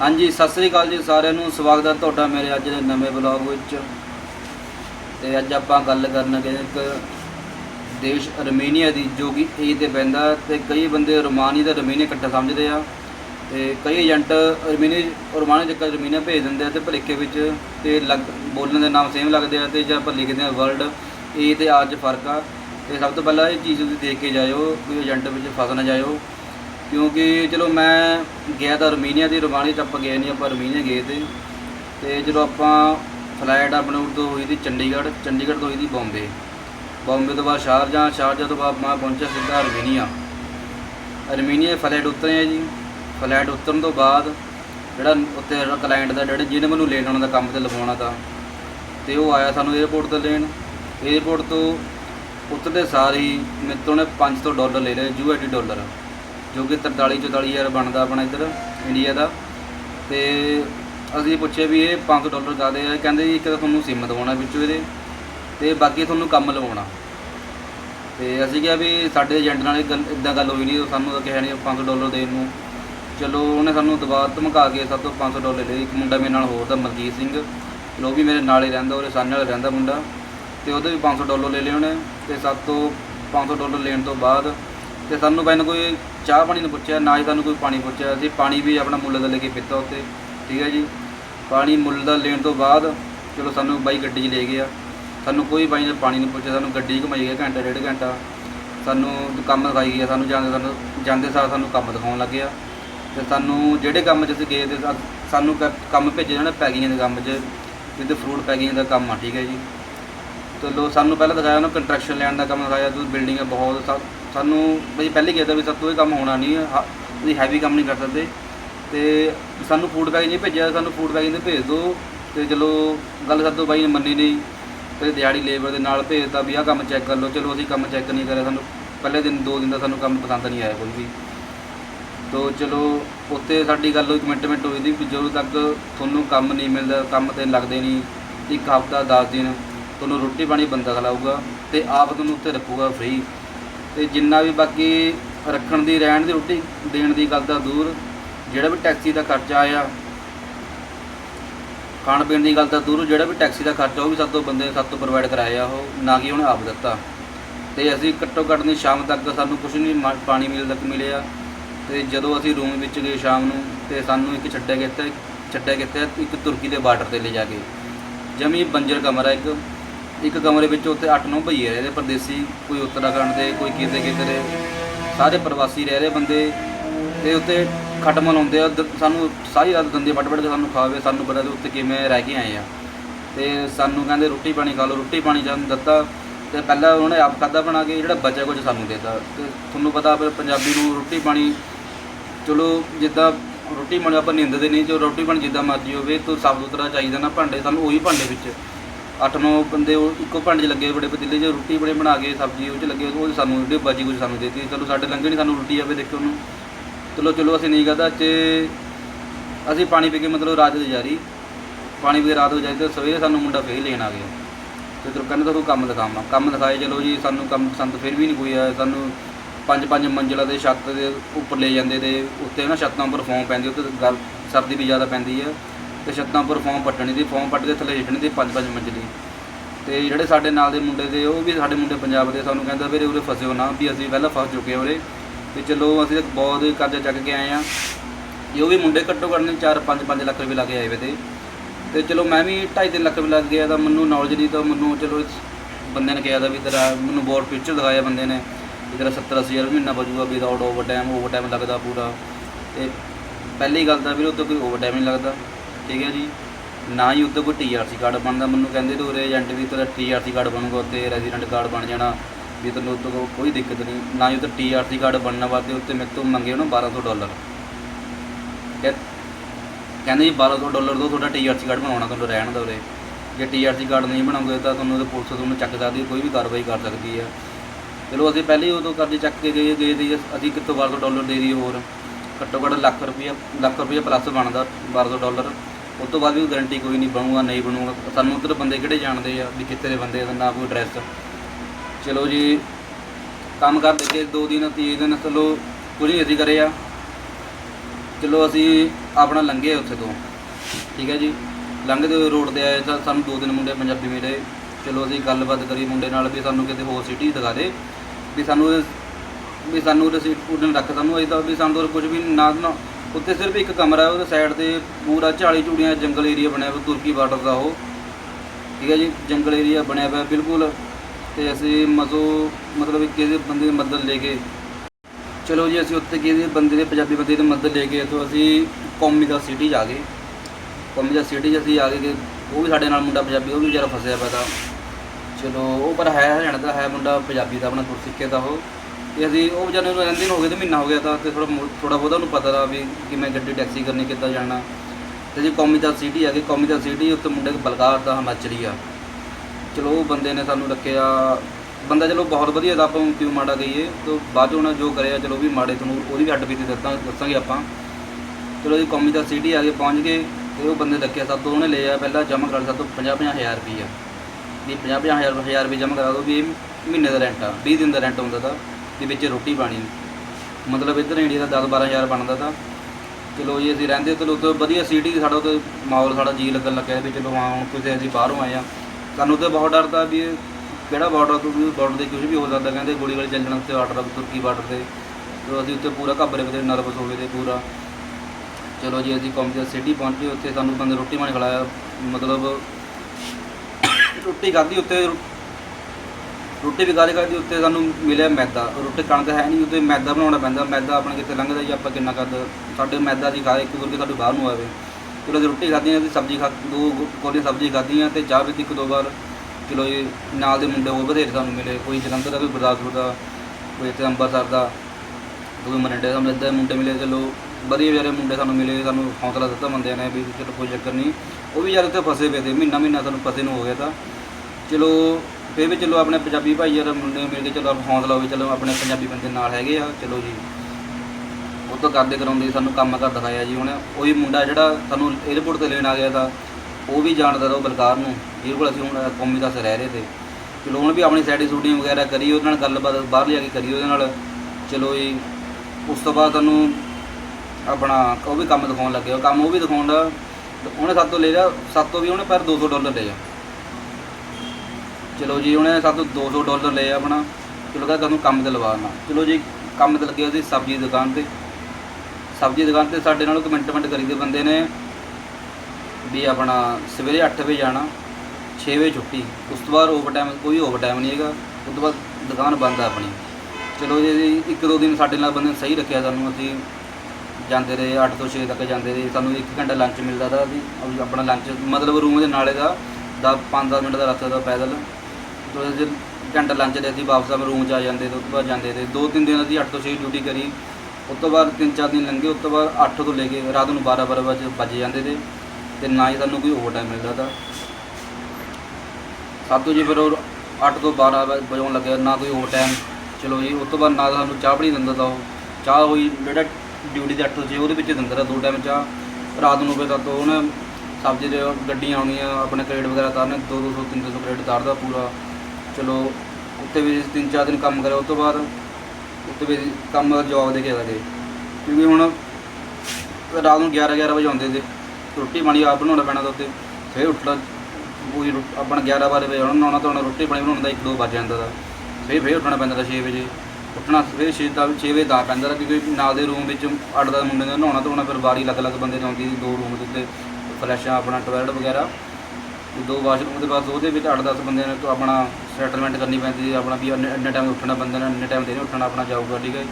ਹਾਂਜੀ, ਸਤਿ ਸ੍ਰੀ ਅਕਾਲ ਜੀ ਸਾਰਿਆਂ ਨੂੰ। ਸਵਾਗਤ ਹੈ ਤੁਹਾਡਾ ਮੇਰੇ ਅੱਜ ਦੇ ਨਵੇਂ ਬਲੌਗ ਵਿੱਚ। ਤੇ ਅੱਜ ਆਪਾਂ ਗੱਲ ਕਰਨਗੇ ਇੱਕ ਦੇਸ਼ ਅਰਮੀਨੀਆ ਦੀ, ਜੋ ਕਿ ਏ ਤੇ ਪੈਂਦਾ ਤੇ ਕਈ ਬੰਦੇ ਰੋਮਾਨੀ ਤੇ ਅਰਮੀਨੀਆ ਇਕੱਠਾ ਸਮਝਦੇ ਆ। ਤੇ ਕਈ ਏਜੰਟ ਅਰਮੀਨੀ ਰੋਮਾਨੀ ਦੇ ਚੱਕਰ ਭੇਜ ਦਿੰਦੇ ਆ ਤੇ ਭਲੇਖੇ ਵਿੱਚ ਤੇ ਲੱਗ, ਬੋਲਣ ਦੇ ਨਾਮ ਸੇਮ ਲੱਗਦੇ ਆ ਤੇ ਜੇ ਆਪਾਂ ਲਿਖਦੇ ਆ ਵਰਲਡ ਏ ਤੇ ਆਰ 'ਚ ਫ਼ਰਕ ਆ। ਤੇ ਸਭ ਤੋਂ ਪਹਿਲਾਂ ਇਹ ਚੀਜ਼ ਤੁਸੀਂ ਦੇਖ ਕੇ ਜਾਇਓ, ਕੋਈ ਏਜੰਟ ਵਿੱਚ ਫਸ ਨਾ ਜਾਇਓ। ਕਿਉਂਕਿ ਚਲੋ ਮੈਂ ਗਿਆ ਤਾਂ ਰੋਮੀਨੀਆ ਦੀ ਰਵਾਨੀ ਤਾਂ ਆਪਾਂ ਗਏ ਨਹੀਂ ਆਪਾਂ ਰੋਮੀਨੀਆ ਗਏ ਤੇ। ਤੇ ਜਦੋਂ ਆਪਾਂ ਫਲਾਈਟ ਆਪਣੇ ਤੋਂ ਹੋਈ ਦੀ ਚੰਡੀਗੜ੍ਹ ਚੰਡੀਗੜ੍ਹ ਤੋਂ ਹੋਈ ਦੀ ਬੰਬੇ। ਬੰਬੇ ਤੋਂ ਬਾਅਦ ਸ਼ਾਰਜਾ ਸ਼ਾਰਜਾ ਤੋਂ ਬਾਅਦ ਮੈਂ ਪਹੁੰਚਿਆ ਸਿੱਧਾ ਰੋਮੀਨੀਆ ਰੋਮੀਨੀਆ ਫਲਾਈਟ ਉਤਰੇ ਆ ਜੀ। ਫਲਾਈਟ ਉਤਰਨ ਤੋਂ ਬਾਅਦ ਜਿਹੜਾ ਉੱਤੇ ਕਲਾਇੰਟ ਦਾ, ਜਿਹੜਾ ਜਿਹਨੇ ਮੈਨੂੰ ਲੈਣ ਆਉਣ ਦਾ ਕੰਮ ਤੇ ਲਵਾਉਣਾ ਤਾਂ, ਤੇ ਉਹ ਆਇਆ ਸਾਨੂੰ 에어ਪੋਰਟ ਤੋਂ ਲੈਣ। 에어ਪੋਰਟ ਤੋਂ ਉਤਰਦੇ ਸਾਰ ਹੀ ਮੇਰੇ ਤੋਂ ਨੇ 500 ਡਾਲਰ ਲੈ ਲਏ ਯੂਐਸਡੀ ਡਾਲਰ। ਜੋ ਕਿ 43 44 ਹਜ਼ਾਰ ਬਣਦਾ ਆਪਣਾ ਇੱਧਰ ਇੰਡੀਆ ਦਾ। ਤੇ ਅਸੀਂ ਪੁੱਛਿਆ ਵੀ ਇਹ 500 ਡਾਲਰ ਕਾਦੇ ਆ? ਕਹਿੰਦੇ ਜੀ ਇੱਕ ਤਾਂ ਤੁਹਾਨੂੰ ਸਿਮ ਦਵਾਉਣਾ ਵਿੱਚੋਂ ਇਹਦੇ, ਤੇ ਬਾਕੀ ਤੁਹਾਨੂੰ ਕੰਮ ਲਵਾਉਣਾ। ਤੇ ਅਸੀਂ ਕਿਹਾ ਵੀ ਸਾਡੇ ਏਜੰਟ ਨਾਲ ਗੱਲ ਇਦਾਂ ਗੱਲ ਹੋਈ ਨਹੀਂ, ਸਾਨੂੰ ਤਾਂ ਕਿਹਾ ਨਹੀਂ 500 ਡਾਲਰ ਦੇਣ ਨੂੰ। ਚਲੋ, ਉਹਨੇ ਸਾਨੂੰ ਦਬਾ ਧਮਕਾ ਕੇ ਸਭ ਤੋਂ 500 ਡਾਲਰ ਲਏ ਇੱਕ ਮੁੰਡਾ ਮੇਰੇ ਨਾਲ ਹੋਰ ਦਾ, ਮਲਕੀਤ ਸਿੰਘ। ਚਲੋ ਉਹ ਵੀ ਮੇਰੇ ਨਾਲ ਹੀ ਰਹਿੰਦਾ, ਉਹਦੇ ਸਾਹਮਣੇ ਨਾਲ ਰਹਿੰਦਾ ਮੁੰਡਾ। ਤੇ ਉਹਦੇ ਵੀ 500 ਡਾਲਰ ਲੈ ਲਏ ਉਹਨੇ। ਤੇ ਸਭ ਤੋਂ 500 ਡਾਲਰ ਲੈਣ ਤੋਂ ਬਾਅਦ ਤੇ ਸਾਨੂੰ ਬਾਈ ਨੇ ਕੋਈ ਚਾਹ ਪਾਣੀ ਨੂੰ ਪੁੱਛਿਆ, ਨਾ ਹੀ ਸਾਨੂੰ ਕੋਈ ਪਾਣੀ ਪੁੱਛਿਆ। ਅਸੀਂ ਪਾਣੀ ਵੀ ਆਪਣਾ ਮੁੱਲ ਦਾ ਲੈ ਕੇ ਪੀਤਾ ਉੱਥੇ, ਠੀਕ ਹੈ ਜੀ। ਪਾਣੀ ਮੁੱਲ ਦਾ ਲੈਣ ਤੋਂ ਬਾਅਦ ਚਲੋ ਸਾਨੂੰ ਬਾਈ ਗੱਡੀ 'ਚ ਲੈ ਗਿਆ ਸਾਨੂੰ ਕੋਈ ਬਾਈ ਨੇ ਪਾਣੀ ਨਹੀਂ ਪੁੱਛਿਆ, ਸਾਨੂੰ ਗੱਡੀ 'ਚ ਘੁਮਾਈ ਗਿਆ ਘੰਟਾ, ਡੇਢ ਘੰਟਾ। ਸਾਨੂੰ ਕੰਮ ਦਿਖਾਈ ਗਿਆ ਸਾਨੂੰ ਜਾਂਦੇ ਸਾਨੂੰ ਜਾਂਦੇ ਸਾਰ ਸਾਨੂੰ ਕੰਮ ਦਿਖਾਉਣ ਲੱਗਿਆ ਤੇ ਸਾਨੂੰ ਜਿਹੜੇ ਕੰਮ 'ਚ ਅਸੀਂ ਗਏ ਤੇ ਸਾਨੂੰ ਕ- ਕੰਮ ਭੇਜੇ ਜਾਣੇ ਪੈਕਿੰਗ ਦੇ ਕੰਮ 'ਚ ਜਿੱਦੇ ਫਰੂਟ ਪੈਕਿੰਗ ਦਾ ਕੰਮ ਆ, ਠੀਕ ਹੈ ਜੀ। ਚਲੋ ਸਾਨੂੰ ਪਹਿਲਾਂ ਦਿਖਾਇਆ ਉਹਨੂੰ ਕੰਟਰੈਕਸ਼ਨ ਲੈਣ ਦਾ ਕੰਮ ਦਿਖਾਇਆ ਤੂੰ ਬਿਲਡਿੰਗ ਬਹੁਤ ਸਾ- ਸਾਨੂੰ ਬਈ ਪਹਿਲੇ ਕਿਹਾ ਤਾਂ ਵੀ ਸਭ ਤੋਂ ਇਹ ਕੰਮ ਹੋਣਾ ਨਹੀਂ ਹੈ ਹਾ- ਤੁਸੀਂ ਹੈਵੀ ਕੰਮ ਨਹੀਂ ਕਰ ਸਕਦੇ। ਤੇ ਸਾਨੂੰ ਫੂਡ ਪੈਕਿੰਗ ਨਹੀਂ ਭੇਜਿਆ, ਸਾਨੂੰ ਫੂਡ ਪੈਕਿੰਗ ਤੇ ਭੇਜ ਦਿਓ ਤੇ ਚਲੋ ਗੱਲ ਸਾਡੇ ਤੋਂ ਬਾਈ ਨੇ ਮੰਨੀ ਨਹੀਂ। ਤੇ ਦਿਹਾੜੀ ਲੇਬਰ ਦੇ ਨਾਲ ਭੇਜਤਾ ਵੀ ਆਹ ਕੰਮ ਚੈੱਕ ਕਰ ਲਓ। ਚਲੋ ਅਸੀਂ ਕੰਮ ਚੈੱਕ ਨਹੀਂ ਕਰਿਆ, ਸਾਨੂੰ ਪਹਿਲੇ ਦਿਨ, ਦੋ ਦਿਨ ਦਾ ਸਾਨੂੰ ਕੰਮ ਪਸੰਦ ਨਹੀਂ ਆਇਆ ਕੋਈ ਵੀ। ਤੋ ਚਲੋ ਉੱਥੇ ਸਾਡੀ ਗੱਲ ਹੋਈ ਕਮਿਟਮੈਂਟ ਹੋਈ ਸੀ ਵੀ ਜਦੋਂ ਤੱਕ ਤੁਹਾਨੂੰ ਕੰਮ ਨਹੀਂ ਮਿਲਦਾ, ਕੰਮ ਤੇ ਲੱਗਦੇ ਨਹੀਂ, ਇੱਕ ਹਫਤਾ 10 ਦਿਨ, ਤੁਹਾਨੂੰ ਰੋਟੀ ਪਾਣੀ ਬੰਦਾ ਖਿਲਾਊਗਾ ਤੇ ਆਪ ਤੁਹਾਨੂੰ ਉੱਥੇ ਰੱਖੂਗਾ ਫ੍ਰੀ ਤੇ ਜਿੰਨਾ ਵੀ ਬਾਕੀ ਰੱਖਣ ਦੀ, ਰਹਿਣ ਦੀ, ਰੋਟੀ ਦੇਣ ਦੀ ਗੱਲ ਤਾਂ ਦੂਰ, ਜਿਹੜਾ ਵੀ ਟੈਕਸੀ ਦਾ ਖਰਚਾ ਆਇਆ, ਖਾਣ ਪੀਣ ਦੀ ਗੱਲ ਤਾਂ ਦੂਰ, ਜਿਹੜਾ ਵੀ ਟੈਕਸੀ ਦਾ ਖਰਚਾ, ਉਹ ਵੀ ਸਾਤੋਂ ਬੰਦੇ ਸਾਤੋਂ ਪ੍ਰੋਵਾਈਡ ਕਰਾਇਆ ਉਹ, ਨਾ ਕਿ ਉਹਨੇ ਆਪ ਦਿੱਤਾ। ਤੇ ਅਸੀਂ ਘੱਟੋ ਘੱਟ ਨਹੀਂ, ਸ਼ਾਮ ਤੱਕ ਸਾਨੂੰ ਕੁਝ ਨਹੀਂ ਮ- ਪਾਣੀ ਮਿਲ ਤੱਕ ਮਿਲਿਆ। ਤੇ ਜਦੋਂ ਅਸੀਂ ਰੂਮ ਵਿੱਚ ਗਏ ਸ਼ਾਮ ਨੂੰ, ਤੇ ਸਾਨੂੰ ਇੱਕ ਛੱਡਿਆ ਗਿਆ ਤੇ ਛੱਡਿਆ ਗਿਆ ਇੱਕ ਤੁਰਕੀ ਦੇ ਬਾਰਡਰ ਤੇ ਲੈ ਜਾ ਕੇ। ਜਮੀ ਬੰਜਰ ਕਮਰਾ ਇੱਕ। ਇੱਕ ਕਮਰੇ ਵਿੱਚ ਉੱਥੇ 8-9 ਭਈਏ ਰਹਿ ਰਹੇ, ਪਰਦੇਸੀ, ਕੋਈ ਉੱਤਰਾਖੰਡ ਦੇ, ਕੋਈ ਕਿਤੇ ਕਿਤੇ ਦੇ। ਸਾਰੇ ਪ੍ਰਵਾਸੀ ਰਹਿ ਰਹੇ ਬੰਦੇ। ਤੇ ਉੱਤੇ ਖਟਮਲ ਹੁੰਦੇ ਆ, ਦ- ਸਾਨੂੰ ਸਾਰੀ ਰਾਤ ਦੰਦੇ ਵੱਟ ਵੱਟ ਕੇ ਸਾਨੂੰ ਖਾਵੇ ਸਾਨੂੰ ਪਤਾ ਤੇ ਉੱਤੇ ਕਿਵੇਂ ਰਹਿ ਕੇ ਆਏ ਆ। ਤੇ ਸਾਨੂੰ ਕਹਿੰਦੇ ਰੋਟੀ ਪਾਣੀ ਖਾ ਲਓ, ਰੋਟੀ ਪਾਣੀ ਸਾਨੂੰ ਦਿੱਤਾ। ਤੇ ਪਹਿਲਾਂ ਉਹਨੇ ਆਪ ਖਾਦਾ ਬਣਾ ਕੇ, ਜਿਹੜਾ ਬਚਿਆ ਕੁਝ ਸਾਨੂੰ ਦੇਤਾ। ਤੇ ਤੁਹਾਨੂੰ ਪਤਾ ਫਿਰ ਪੰਜਾਬੀ ਨੂੰ ਰੋਟੀ ਪਾਣੀ, ਚਲੋ ਜਿੱਦਾਂ ਰੋਟੀ ਪਾਣੀ ਆਪਾਂ ਨਿੰਦਦੇ ਨਹੀਂ ਜੋ ਰੋਟੀ ਪਾਣੀ ਜਿੱਦਾਂ ਮਰਜ਼ੀ ਹੋਵੇ, ਤਾਂ ਸਾਫ਼ ਸੁਥਰਾ ਚਾਹੀਦਾ ਨਾ ਭਾਂਡੇ, ਸਾਨੂੰ ਉਹੀ ਭਾਂਡੇ ਵਿੱਚ ਅੱਠ ਨੌ ਬੰਦੇ ਉਹ ਇੱਕੋ ਭਾਂਡੇ 'ਚ ਲੱਗੇ ਬੜੇ ਪਤੀਲੇ 'ਚ, ਰੋਟੀ ਬੜੇ ਬਣਾ ਕੇ, ਸਬਜ਼ੀ ਉਹ 'ਚ ਲੱਗੇ ਉਹ ਸਾਨੂੰ ਜਿਹੜੇ ਬਾਜੀ ਕੁਝ ਸਾਨੂੰ ਦੇਤੀ। ਚਲੋ ਸਾਡੇ ਲੰਘੇ ਨਹੀਂ ਸਾਨੂੰ ਰੋਟੀ ਆਵੇ ਦੇਖੋ ਉਹਨੂੰ। ਚਲੋ ਚਲੋ ਅਸੀਂ ਨਹੀਂ ਕਹਦਾ ਚ ਅਸੀਂ ਪਾਣੀ ਪੀ ਕੇ ਮਤਲਬ ਰਾਤ ਦੀ ਜਾਰੀ ਪਾਣੀ ਪੀ ਕੇ ਰਾਤ ਹੋ ਜਾਈ ਤੇ ਸਵੇਰੇ ਸਾਨੂੰ ਮੁੰਡਾ ਫੇਰ ਲੈਣ ਆ ਗਿਆ। ਤੇ ਤੂੰ ਕਹਿੰਦਾ ਤੂੰ ਕੰਮ ਦਿਖਾਵਾਂ। ਕੰਮ ਦਿਖਾਏ, ਚਲੋ ਜੀ, ਸਾਨੂੰ ਕੰਮ ਪਸੰਦ ਫਿਰ ਵੀ ਨਹੀਂ ਕੋਈ ਆਇਆ। ਸਾਨੂੰ ਪੰਜ ਪੰਜ ਮੰਜ਼ਿਲਾਂ ਦੇ ਛੱਤ ਦੇ ਉੱਪਰ ਲੈ ਜਾਂਦੇ ਤੇ ਉੱਤੇ ਨਾ ਛੱਤਾਂ ਉੱਪਰ ਫੋਮ ਪੈਂਦੀ, ਉੱਤੇ ਗੱਲ ਸਰਦੀ ਵੀ ਜ਼ਿਆਦਾ ਪੈਂਦੀ ਹੈ ਤੇ ਛੱਤਾਂ ਉੱਪਰ ਫੋਮ ਪੱਟਣੀ ਦੀ ਫੋਮ ਪੱਟ ਕੇ ਥੱਲੇ ਸਿੱਟਣੀ ਦੀ ਪੰਜ ਪੰਜ ਮੰਜ਼ਲੀ ਤੇ ਜਿਹੜੇ ਸਾਡੇ ਨਾਲ ਦੇ ਮੁੰਡੇ ਦੇ ਉਹ ਵੀ ਸਾਡੇ ਮੁੰਡੇ ਪੰਜਾਬ ਦੇ, ਸਾਨੂੰ ਕਹਿੰਦਾ ਵੀਰੇ ਉਰੇ ਫਸਿਓ ਨਾ, ਵੀ ਅਸੀਂ ਪਹਿਲਾਂ ਫਸ ਚੁੱਕੇ ਹਾਂ ਉਰੇ। ਤੇ ਚਲੋ ਅਸੀਂ ਤਾਂ ਬਹੁਤ ਕਰਜ਼ਾ ਚੱਕ ਕੇ ਆਏ ਆ ਇਹ ਉਹ ਵੀ ਮੁੰਡੇ ਘੱਟੋ ਘੱਟ ਨੇ 4 5 ਲੱਖ ਰੁਪਏ ਲਾ ਕੇ ਆਏ ਵੇ ਤੇ। ਤੇ ਚਲੋ ਮੈਂ ਵੀ 2.5 3 ਲੱਖ ਰੁਪਏ ਲੱਗ ਗਿਆ, ਤਾਂ ਮੈਨੂੰ ਨੌਲੇਜ ਨਹੀਂ ਤਾਂ ਮੈਨੂੰ ਚਲੋ ਇਸ ਬੰਦੇ ਨੇ ਕਿਹਾ ਤਾਂ ਵੀ ਤੇਰਾ ਮੈਨੂੰ ਬਹੁਤ ਫਿਊਚਰ ਦਿਖਾਇਆ ਬੰਦੇ ਨੇ, ਵੀ ਤੇਰਾ 70 ਅੱਸੀ ਹਜ਼ਾਰ ਮਹੀਨਾ ਬਚੂਗਾ ਵਿਦਆਊਟ ਓਵਰਟਾਈਮ ਟਾਈਮ ਲੱਗਦਾ ਪੂਰਾ। ਤੇ ਪਹਿਲੀ ਗੱਲ ਤਾਂ ਵੀਰ ਤੋਂ ਕੋਈ ਓਵਰ ਨਹੀਂ ਲੱਗਦਾ। ਠੀਕ ਹੈ ਜੀ। ਨਾ ਹੀ ਉੱਤੇ ਕੋਈ ਟੀਆਰਸੀ ਕਾਰਡ ਬਣਦਾ। ਮੈਨੂੰ ਕਹਿੰਦੇ ਤੇ ਉਰੇ ਏਜੰਟ ਵੀ ਤੇਰਾ ਟੀਆਰਸੀ ਕਾਰਡ ਬਣੂਗਾ ਉੱਤੇ ਰੈਜ਼ੀਡੈਂਟ ਕਾਰਡ ਬਣ ਜਾਣਾ। ਵੀ ਤੁਹਾਨੂੰ ਉੱਤੇ ਕੋ- ਕੋਈ ਦਿੱਕਤ ਨਹੀਂ। ਨਾ ਹੀ ਉੱਤੇ ਟੀਆਰਸੀ ਕਾਰਡ ਬਣਨ ਵਾਸਤੇ ਉੱਤੇ ਮੇਰੇ ਤੋਂ ਮੰਗੇ ਉਹਨੂੰ 1200 ਡਾਲਰ। ਕਹਿ- ਕਹਿੰਦੇ ਜੀ 1200 ਡਾਲਰ ਦੋ, ਤੁਹਾਡਾ ਟੀਆਰਸੀ ਕਾਰਡ ਬਣਾਉਣਾ ਤੁਹਾਨੂੰ ਰਹਿਣ ਦਾ ਉਰੇ। ਜੇ ਟੀਆਰਸੀ ਕਾਰਡ ਨਹੀਂ ਬਣਾਉਂਗੇ ਤਾਂ ਤੁਹਾਨੂੰ ਉਹਦੇ ਪੁਲਿਸ ਤੁਹਾਨੂੰ ਚੱਕ ਸਕਦੀ ਹੈ, ਕੋਈ ਵੀ ਕਾਰਵਾਈ ਕਰ ਸਕਦੀ ਹੈ। ਚਲੋ ਅਸੀਂ ਪਹਿਲੇ ਹੀ ਉਦੋਂ ਕਰਜ਼ੇ ਚੱਕ ਕੇ ਗਏ ਗਏ ਤੇ ਅਸੀਂ ਕਿੱਥੋਂ 1200 ਡਾਲਰ ਦੇ ਦਈਏ ਹੋਰ। ਘੱਟੋ ਘੱਟ ਲੱਖ ਰੁਪਈਆ ਲੱਖ ਰੁਪਈਆ ਪਲੱਸ ਬਣਦਾ 1200 ਡਾਲਰ। ਉਸ ਤੋਂ ਬਾਅਦ ਵੀ ਗਾਰੰਟੀ ਕੋਈ ਨਹੀਂ ਬਣੂਗਾ ਨਹੀਂ ਬਣੂਗਾ। ਸਾਨੂੰ ਉੱਧਰ ਬੰਦੇ ਕਿਹੜੇ ਜਾਣਦੇ ਆ ਵੀ ਕਿੱਥੇ ਦੇ ਬੰਦੇ ਆ, ਨਾ ਕੋਈ ਐਡਰੈਸ ਚਲੋ ਜੀ, ਕੰਮ ਕਰ ਦਿੱਤੇ ਦੋ ਦਿਨ, ਤੀਏ ਦਿਨ, ਚਲੋ ਕੁਝ ਨਹੀਂ ਅਸੀਂ ਕਰੇ ਆ। ਚਲੋ ਅਸੀਂ ਆਪਣਾ ਲੰਘੇ ਉੱਥੇ ਤੋਂ। ਠੀਕ ਹੈ ਜੀ? ਲੰਘਦੇ ਹੋਏ ਰੋਡ ਤੇ ਆਏ ਤਾਂ ਸਾਨੂੰ ਦੋ ਤਿੰਨ ਮੁੰਡੇ ਪੰਜਾਬੀ ਮਿਲੇ। ਚਲੋ ਅਸੀਂ ਗੱਲਬਾਤ ਕਰੀ ਮੁੰਡੇ ਨਾਲ ਵੀ ਸਾਨੂੰ ਕਿਤੇ ਹੋਰ ਸਿਟੀ ਦਿਖਾ ਦੇ। ਵੀ ਸਾਨੂੰ ਵੀ ਸਾਨੂੰ ਰਸੀਟ ਉਡਨ ਰੱਖ ਸਾਨੂੰ, ਅਸੀਂ ਤਾਂ ਵੀ ਸਾਨੂੰ ਤਾਂ ਕੁਝ ਵੀ ਨਾ ਉੱਤੇ ਸਿਰਫ ਇੱਕ ਕਮਰਾ ਹੈ, ਉਹਦੇ ਸਾਈਡ ਤੇ ਪੂਰਾ 40 ਝੂੜੀਆਂ ਜੰਗਲ ਏਰੀਆ ਬਣਿਆ ਹੋਇਆ, ਤੁਰਕੀ ਬਾਰਡਰ ਦਾ ਉਹ। ਠੀਕ ਹੈ ਜੀ, ਜੰਗਲ ਏਰੀਆ ਬਣਿਆ ਹੋਇਆ ਬਿਲਕੁਲ। ਤੇ ਅਸੀਂ ਮਜ਼ੋ, ਮਤਲਬ ਕਿ ਕਿਸੇ ਬੰਦੇ ਦੀ ਮਦਦ ਲੈ ਕੇ ਚਲੋ ਜੀ, ਅਸੀਂ ਉੱਥੇ ਕਿਸੇ ਬੰਦੇ ਦੇ, ਪੰਜਾਬੀ ਬੰਦੇ ਦੀ ਮਦਦ ਲੈ ਕੇ ਤੋਂ ਅਸੀਂ ਕੌਮੀ ਦਾ ਸਿਟੀ ਜਾ ਗਏ ਕੌਮੀ ਦਾ ਸਿਟੀ 'ਚ ਅਸੀਂ ਆ ਗਏ ਕਿ ਉਹ ਵੀ ਸਾਡੇ ਨਾਲ ਮੁੰਡਾ ਪੰਜਾਬੀ, ਉਹ ਵੀ ਵਿਚਾਰਾ ਫਸਿਆ ਪਿਆ ਤਾਂ। ਚਲੋ, ਉਹ ਪਰ ਹੈ, ਹਰਿਆਣਾ ਦਾ ਹੈ ਮੁੰਡਾ ਪੰਜਾਬੀ ਦਾ ਆਪਣਾ ਗੁਰਸਿੱਖੇ ਦਾ ਉਹ। ਤੇ ਅਸੀਂ ਉਹ ਵਿਚਾਰੇ ਨੂੰ ਰਹਿੰਦੇ ਨੂੰ ਹੋ ਗਏ ਤੇ ਮਹੀਨਾ ਹੋ ਗਿਆ ਤਾਂ ਤੇ ਥੋੜਾ ਥੋੜਾ ਬਹੁਤਾ ਉਹਨੂੰ ਪਤਾ ਦਾ ਵੀ ਕਿਵੇਂ ਗੱਡੀ ਟੈਕਸੀ ਕਰਨੀ, ਕਿੱਦਾਂ ਜਾਣਾ। ਤੇ ਜੀ ਕੌਮੀ ਦਾ ਸਿਟੀ ਆ ਗਈ, ਕੌਮੀ ਦਾ ਸਿਟੀ ਉੱਤੇ ਮੁੰਡੇ ਕੋ ਬਲਕਾਰ ਦਾ ਹਿਮਾਚਲੀ ਆ। ਚਲੋ ਉਹ ਬੰਦੇ ਨੇ ਸਾਨੂੰ ਰੱਖਿਆ। ਬੰਦਾ ਚਲੋ ਬਹੁਤ ਵਧੀਆ ਦਾ ਆਪਾਂ ਕਿਉਂ ਮਾੜਾ ਕਹੀਏ, ਤੇ ਬਾਅਦ 'ਚ ਜੋ ਕਰਿਆ, ਚਲੋ ਵੀ ਮਾੜੇ ਤੁਹਾਨੂੰ ਉਹਦੀ ਵੀ ਹੱਡ ਬੀਤੀ ਦੱਸਾਂ, ਦੱਸਾਂਗੇ ਆਪਾਂ। ਚਲੋ ਜੀ ਕੌਮੀ ਦਾ ਸਿਟੀ ਆ ਕੇ ਪਹੁੰਚ ਗਏ ਤੇ ਉਹ ਬੰਦੇ ਰੱਖਿਆ ਸਾਤੋਂ, ਉਹਨੇ ਲਿਆ ਪਹਿਲਾਂ ਜਮ੍ਹਾਂ ਕਰਾ ਲਿਆ ਸਾਤੋਂ 50 50 ਹਜ਼ਾਰ ਰੁਪਈਆ। ਵੀ 50 50 ਹਜ਼ਾਰ ਹਜ਼ਾਰ ਰੁਪਏ ਜਮ੍ਹਾਂ ਕਰਾ ਦਿਓ ਵੀ ਮਹੀਨੇ ਦਾ ਰੈਂਟ ਆ 20 ਦਿਨ ਦਾ ਰੈਂਟ ਹੁੰਦਾ ਤਾਂ। ਵੀ ਵਿੱਚ ਰੋਟੀ ਪਾਣੀ। ਮਤਲਬ ਇੱਧਰ ਇੰਡੀਆ ਦਾ 10 12 ਹਜ਼ਾਰ ਬਣਦਾ ਤਾਂ। ਚਲੋ ਜੀ, ਅਸੀਂ ਰਹਿੰਦੇ ਚਲੋ ਉੱਥੇ ਵਧੀਆ ਸਿਟੀ ਸਾਡਾ ਉੱਥੇ ਮਾਹੌਲ, ਸਾਡਾ ਜੀ ਲੱਗਣ ਲੱਗਿਆ ਵੀ ਚਲੋ ਹਾਂ, ਹੁਣ ਕਿਸੇ ਅਸੀਂ ਬਾਹਰੋਂ ਆਏ ਆ ਸਾਨੂੰ ਤੇ ਬਹੁਤ ਡਰ ਤਾ ਵੀ ਕਿਹੜਾ ਬਾਰਡਰ ਤੋਂ ਵੀ ਬਾਰਡਰ ਦੇ ਕੁਝ ਵੀ ਹੋ ਸਕਦਾ, ਕਹਿੰਦੇ ਗੋਲੀ ਵਾਲੀ ਚੱਲ ਜਾਣਾ ਉੱਤੇ ਬਾਰਡਰ ਤੁਰਕੀ ਬਾਰਡਰ ਤੇ। ਚਲੋ ਅਸੀਂ ਉੱਤੇ ਪੂਰਾ ਘੱਬਰੇ ਪਏ ਨਰਵਸ ਹੋ ਗਏ ਤੇ ਪੂਰਾ। ਚਲੋ ਜੀ, ਅਸੀਂ ਕੌਮ ਸਿਟੀ ਪਹੁੰਚੇ, ਉੱਥੇ ਸਾਨੂੰ ਬੰਦੇ ਰੋਟੀ ਪਾਣੀ ਖਿਲਾਇਆ। ਮਤਲਬ ਰੋਟੀ ਖਾਧੀ ਉੱਤੇ ਰੋਟੀ ਵੀ ਖਾਧੀ ਕਰਦੀ ਉੱਤੇ ਸਾਨੂੰ ਮਿਲਿਆ ਮੈਦਾ, ਰੋਟੀ ਕਣਕ ਹੈ ਨਹੀਂ, ਉੱਤੇ ਮੈਦਾ ਬਣਾਉਣਾ ਪੈਂਦਾ, ਮੈਦਾ ਆਪਣੇ ਕਿੱਥੇ ਲੰਘਦਾ ਜੀ, ਆਪਾਂ ਕਿੰਨਾ ਕਰ ਸਾਡੇ ਮੈਦਾ ਦੀ ਖਾ ਇੱਕ ਗੁਰ ਕੇ ਸਾਡੇ ਬਾਹਰ ਨੂੰ ਆਵੇ। ਚਲੋ ਅਸੀਂ ਰੋਟੀ ਖਾਧੀ ਤੇ ਸਬਜ਼ੀ ਖਾ, ਦੋ ਕੋਲੀ ਸਬਜ਼ੀ ਖਾਧੀਆਂ ਤੇ ਚਾਹ ਪੀਤੀ ਇੱਕ ਦੋ ਵਾਰ, ਚਲੋ ਜੀ, ਨਾਲ ਦੇ ਮੁੰਡੇ ਉਹ ਵਧੇਰੇ ਸਾਨੂੰ ਮਿਲੇ, ਕੋਈ ਜਲੰਧਰ ਦਾ, ਕੋਈ ਗੁਰਦਾਸਪੁਰ ਦਾ, ਕੋਈ ਇੱਥੇ ਅੰਮ੍ਰਿਤਸਰ ਦਾ, ਕੋਈ ਮਰਿੰਡੇ ਦਾ ਮਿਲਦਾ ਮੁੰਡੇ ਮਿਲੇ, ਚਲੋ ਵਧੀਆ ਵਿਚਾਰੇ ਮੁੰਡੇ ਸਾਨੂੰ ਮਿਲੇ, ਸਾਨੂੰ ਹੌਸਲਾ ਦਿੱਤਾ ਬੰਦਿਆਂ ਨੇ ਵੀ ਚਲੋ ਕੋਈ ਚੱਕਰ ਨਹੀਂ। ਉਹ ਵੀ ਯਾਰ ਉੱਥੇ ਫਸੇ ਪਏ ਤੇ ਮਹੀਨਾ ਮਹੀਨਾ ਸਾਨੂੰ ਫਸੇ ਨੂੰ ਹੋ ਗਿਆ ਤਾਂ। ਚਲੋ, ਫਿਰ ਵੀ ਚਲੋ ਆਪਣੇ ਪੰਜਾਬੀ ਭਾਈ ਯਾਰ ਮੁੰਡੇ ਮਿਲ ਕੇ ਚਲੋ ਹੌਸਲਾ ਹੋਵੇ ਚਲੋ ਆਪਣੇ ਪੰਜਾਬੀ ਬੰਦੇ ਨਾਲ ਹੈਗੇ ਆ, ਚਲੋ ਜੀ। ਉਹ ਤੋਂ ਕਰਦੇ ਕਰਾਉਂਦੇ ਸਾਨੂੰ ਕੰਮ ਕਰ ਦਿਖਾਇਆ ਜੀ ਹੁਣ। ਉਹੀ ਮੁੰਡਾ ਜਿਹੜਾ ਸਾਨੂੰ 에어ਪੋਰਟ ਤੇ ਲੈਣ ਆ ਗਿਆ ਤਾਂ ਉਹ ਵੀ ਜਾਣਦਾ ਉਹ ਬਲਕਾਰ ਨੂੰ। ਜਿਹਦੇ ਕੋਲ ਅਸੀਂ ਹੁਣ ਕੌਮੀ ਦਾ ਰਹਿ ਰਹੇ ਤੇ। ਚਲੋ, ਹੁਣ ਵੀ ਆਪਣੀ ਸਾਈਡ ਸ਼ੂਟਿੰਗ ਵਗੈਰਾ ਕਰੀ, ਉਹਦੇ ਨਾਲ ਗੱਲਬਾਤ ਬਾਹਰ ਲਿਆ ਕੇ ਕਰੀ, ਉਹਦੇ ਨਾਲ। ਚਲੋ ਜੀ, ਉਸ ਤੋਂ ਬਾਅਦ ਸਾਨੂੰ ਆਪਣਾ ਉਹ ਵੀ ਕੰਮ ਦਿਖਾਉਣ ਲੱਗਿਆ ਉਹ ਕੰਮ ਉਹ ਵੀ ਦਿਖਾਉਣ ਦਾ ਤੇ ਉਹਨੇ ਸਾਤੋਂ ਲੈ ਲਿਆ, ਸਾਤੋਂ ਵੀ ਉਹਨੇ ਪਰ 200 ਡਾਲਰ ਲਿਆ। ਚਲੋ ਜੀ, ਉਹਨੇ ਸਾਤੋਂ 200 ਡਾਲਰ ਲਿਆ ਆਪਣਾ। ਚਲੋ ਕਹਿੰਦਾ ਤੁਹਾਨੂੰ ਕੰਮ ਤੇ ਲਵਾਉਣਾ ਚਲੋ ਜੀ, ਕੰਮ ਤੇ ਲੱਗੇ ਉਹਦੀ ਸਬਜ਼ੀ ਦੀ ਦੁਕਾਨ ਤੇ। ਸਬਜ਼ੀ ਦੀ ਦੁਕਾਨ ਤੇ ਸਾਡੇ ਨਾਲ ਕਮੈਂਟਮੈਂਟ ਕਰੀਦੇ ਬੰਦੇ ਨੇ ਵੀ ਆਪਣਾ ਸਵੇਰੇ 8 ਵਜੇ ਜਾਣਾ 6 ਵਜੇ ਛੁੱਟੀ। ਉਸ ਤੋਂ ਬਾਅਦ ਓਵਰਟਾਈਮ ਕੋਈ ਓਵਰਟਾਈਮ ਨਹੀਂ ਹੈਗਾ। ਉਸ ਤੋਂ ਬਾਅਦ ਦੁਕਾਨ ਬੰਦ ਆ ਆਪਣੀ। ਚਲੋ ਜੀ ਇੱਕ ਦੋ ਦਿਨ ਸਾਡੇ ਨਾਲ ਬੰਦੇ ਸਹੀ ਰੱਖਿਆ ਸਾਨੂੰ। ਅਸੀਂ ਜਾਂਦੇ ਰਹੇ 8 ਤੋਂ 6 ਤੱਕ ਜਾਂਦੇ ਰਹੇ। ਸਾਨੂੰ 1 ਘੰਟਾ ਲੰਚ ਮਿਲਦਾ ਤਾ ਅਸੀਂ ਅਸੀਂ ਆਪਣਾ ਲੰਚ ਮਤਲਬ ਰੂਮ ਦੇ ਨਾਲੇ ਦਾ 10 5-10 ਮਿੰਟ ਦਾ ਰਸਤਾ ਦਾ ਪੈਦਲ। ਤੋਂ ਅਸੀਂ ਘੰਟਾ ਲੰਚ ਦੇ ਅਸੀਂ ਵਾਪਸ ਆਪਣੇ ਰੂਮ 'ਚ ਆ ਜਾਂਦੇ ਤੇ ਉਸ ਤੋਂ ਬਾਅਦ ਜਾਂਦੇ ਤੇ ਦੋ ਤਿੰਨ ਦਿਨ ਅਸੀਂ 8 ਤੋਂ 6 ਡਿਊਟੀ ਕਰੀ। ਉਸ ਤੋਂ ਬਾਅਦ ਤਿੰਨ ਚਾਰ ਦਿਨ ਲੰਘੇ, ਉਸ ਤੋਂ ਬਾਅਦ 8 ਤੋਂ ਲੈ ਕੇ ਰਾਤ ਨੂੰ 12 12 ਵਜੇ ਵੱਜ ਜਾਂਦੇ ਤੇ ਤੇ ਨਾ ਹੀ ਸਾਨੂੰ ਕੋਈ ਓਵਰ ਟਾਈਮ ਮਿਲਦਾ ਤਾ। ਸਾਤੋਂ ਜੀ ਫਿਰ ਉਹ 8 ਤੋਂ 12 ਵਜੇ ਵਜਾਉਣ ਲੱਗਿਆ, ਨਾ ਕੋਈ ਓਵਰ ਟਾਈਮ ਚਲੋ ਜੀ, ਉਸ ਤੋਂ ਬਾਅਦ ਨਾ ਸਾਨੂੰ ਚਾਹ ਬਣੀ ਦਿੰਦਾ ਤਾ ਉਹ। ਚਾਹ ਹੋਈ ਜਿਹੜਾ ਡਿਊਟੀ ਦੇ 8 ਤੋਂ 6 ਉਹਦੇ ਵਿੱਚ ਦਿੰਦਾ ਤਾ ਦੋ ਟਾਈਮ ਚਾਹ। ਰਾਤ ਨੂੰ ਫਿਰ ਸਾਤੋਂ ਉਹਨੇ ਸਬਜ਼ੀ ਦੇ ਗੱਡੀਆਂ ਆਉਣੀਆਂ, ਆਪਣੇ ਕਰੇਟ ਵਗੈਰਾ ਤਾਰਨੇ 2 200 300 ਕਰੇਟ ਤਾਰਦਾ ਪੂਰਾ। ਚਲੋ, ਉੱਤੇ ਵੀ ਤਿੰਨ ਚਾਰ ਦਿਨ ਕੰਮ ਕਰਿਆ, ਉਸ ਤੋਂ ਬਾਅਦ ਉੱਤੇ ਵੀ ਕੰਮ ਦਾ ਜਵਾਬ ਦੇ ਕੇ ਆ ਗਏ। ਕਿਉਂਕਿ ਹੁਣ ਰਾਤ ਨੂੰ 11 11 ਵਜੇ ਆਉਂਦੇ ਤੇ ਰੋਟੀ ਪਾਣੀ ਆਪ ਬਣਾਉਣਾ ਪੈਣਾ ਤਾਂ ਉੱਤੇ। ਫਿਰ ਉੱਠਣਾ, ਪੂਰੀ ਆਪਣਾ 11 ਬਾਰੇ ਵਜੇ ਆਉਣਾ, ਨਹਾਉਣਾ ਧੋਣਾ, ਰੋਟੀ ਪਾਣੀ ਬਣਾਉਣ ਦਾ 1 2 ਵੱਜ ਜਾਂਦਾ ਦਾ ਫਿਰ ਫਿਰ ਉੱਠਣਾ ਪੈਂਦਾ ਤਾ 6 ਵਜੇ। ਉੱਠਣਾ ਫਿਰ 6 ਦਾ 6 ਵਜੇ ਦਾ ਪੈਂਦਾ ਤਾ ਕਿਉਂਕਿ ਨਾਲ ਦੇ ਰੂਮ ਵਿੱਚ 8 10 ਮੁੰਡੇ ਦਾ ਨਹਾਉਣਾ ਧੋਣਾ, ਫਿਰ ਵਾਰੀ ਅਲੱਗ-ਅਲੱਗ ਬੰਦੇ ਨੇ ਆਉਂਦੀ ਸੀ ਦੋ ਰੂਮ ਦੇ ਉੱਤੇ। ਫਲੈਸ਼ਾਂ ਆਪਣਾ ਟਾਇਲਟ ਵਗੈਰਾ। ਤੇ ਦੋ ਵਾਸ਼ਰੂਮ ਦੇ ਬਾਅਦ ਉਹਦੇ ਵਿੱਚ 8-10 ਬੰਦਿਆਂ ਨੇ ਤੋਂ ਆਪਣਾ ਸੈਟਲਮੈਂਟ ਕਰਨੀ ਪੈਂਦੀ ਸੀ ਆਪਣਾ ਵੀ ਇੰਨੇ ਇੰਨੇ ਟਾਈਮ ਉੱਠਣਾ ਬੰਦੇ ਨੇ, ਇੰਨੇ ਟਾਈਮ ਦੇ ਨਹੀਂ ਉੱਠਣਾ ਆਪਣਾ ਜਾਊਗਾ ਠੀਕ ਹੈ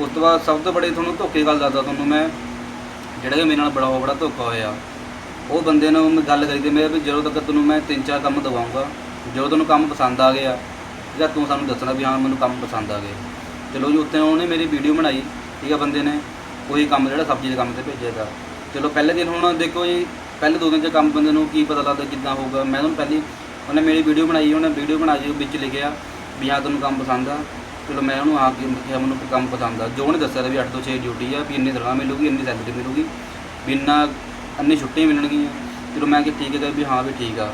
ਉਸ ਤੋਂ ਬਾਅਦ ਸਭ ਤੋਂ ਬੜੇ ਤੁਹਾਨੂੰ ਧੋਖੇ ਗੱਲ ਦੱਸਦਾ ਤੁਹਾਨੂੰ ਮੈਂ, ਜਿਹੜਾ ਕਿ ਮੇਰੇ ਨਾਲ ਬੜਾ ਬੜਾ ਧੋਖਾ ਹੋਇਆ, ਉਹ ਬੰਦੇ ਨੂੰ ਮੈਂ ਗੱਲ ਕਰੀ ਤੇ ਮੈਂ ਵੀ ਜਦੋਂ ਤੱਕ ਤੈਨੂੰ ਮੈਂ ਤਿੰਨ ਚਾਰ ਕੰਮ ਦਵਾਉਂਗਾ, ਜਦੋਂ ਤੈਨੂੰ ਕੰਮ ਪਸੰਦ ਆ ਗਿਆ, ਠੀਕ ਤੂੰ ਸਾਨੂੰ ਦੱਸਣਾ ਵੀ ਹਾਂ, ਮੈਨੂੰ ਕੰਮ ਪਸੰਦ ਆ ਗਿਆ। ਚਲੋ ਜੀ ਉੱਤੇ ਉਹਨੇ ਮੇਰੀ ਵੀਡੀਓ ਬਣਾਈ, ਠੀਕ ਆ ਬੰਦੇ ਨੇ ਉਹੀ ਕੰਮ ਜਿਹੜਾ ਸਬਜ਼ੀ ਦੇ ਕੰਮ ਤੇ ਭੇਜਿਆ ਤਾ। ਚਲੋ, ਪਹਿਲੇ ਦਿਨ ਹੁਣ ਦੇਖੋ ਜੀ ਪਹਿਲੇ ਦੋ ਦਿਨ ਚ ਕੰਮ ਬੰਦੇ ਨੂੰ ਕੀ ਪਤਾ ਲੱਗਦਾ ਕਿੱਦਾਂ ਹੋਊਗਾ। ਮੈਂ ਤੁਹਾਨੂੰ ਪਹਿਲੀ ਉਹਨੇ ਮੇਰੀ ਵੀਡੀਓ ਬਣਾਈ, ਉਹਨੇ ਵੀਡੀਓ ਬਣਾ ਕੇ ਵਿੱਚ ਲਿਖਿਆ ਵੀ ਹਾਂ ਤੁਹਾਨੂੰ ਕੰਮ ਪਸੰਦ ਆ। ਚਲੋ ਮੈਂ ਉਹਨੂੰ ਆ ਕੇ ਕਿਹਾ ਮੈਨੂੰ ਕੰਮ ਪਸੰਦ ਆ। ਜੋ ਉਹਨੇ ਦੱਸਿਆ ਵੀ 8 ਤੋਂ 6 ਡਿਊਟੀ ਆ, ਵੀ ਇੰਨੀ ਤਨਖਾਹ ਮਿਲੂਗੀ, ਇੰਨੀ ਸੈਲਰੀ ਮਿਲੂਗੀ, ਵੀ ਇੰਨਾ ਇੰਨੀ ਛੁੱਟੀਆਂ ਮਿਲਣਗੀਆਂ। ਚਲੋ ਮੈਂ ਕਿ ਠੀਕ ਹੈ ਵੀ ਹਾਂ ਵੀ ਠੀਕ ਆ।